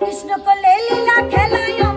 কৃষ্ণ কলে লীলা খেলায়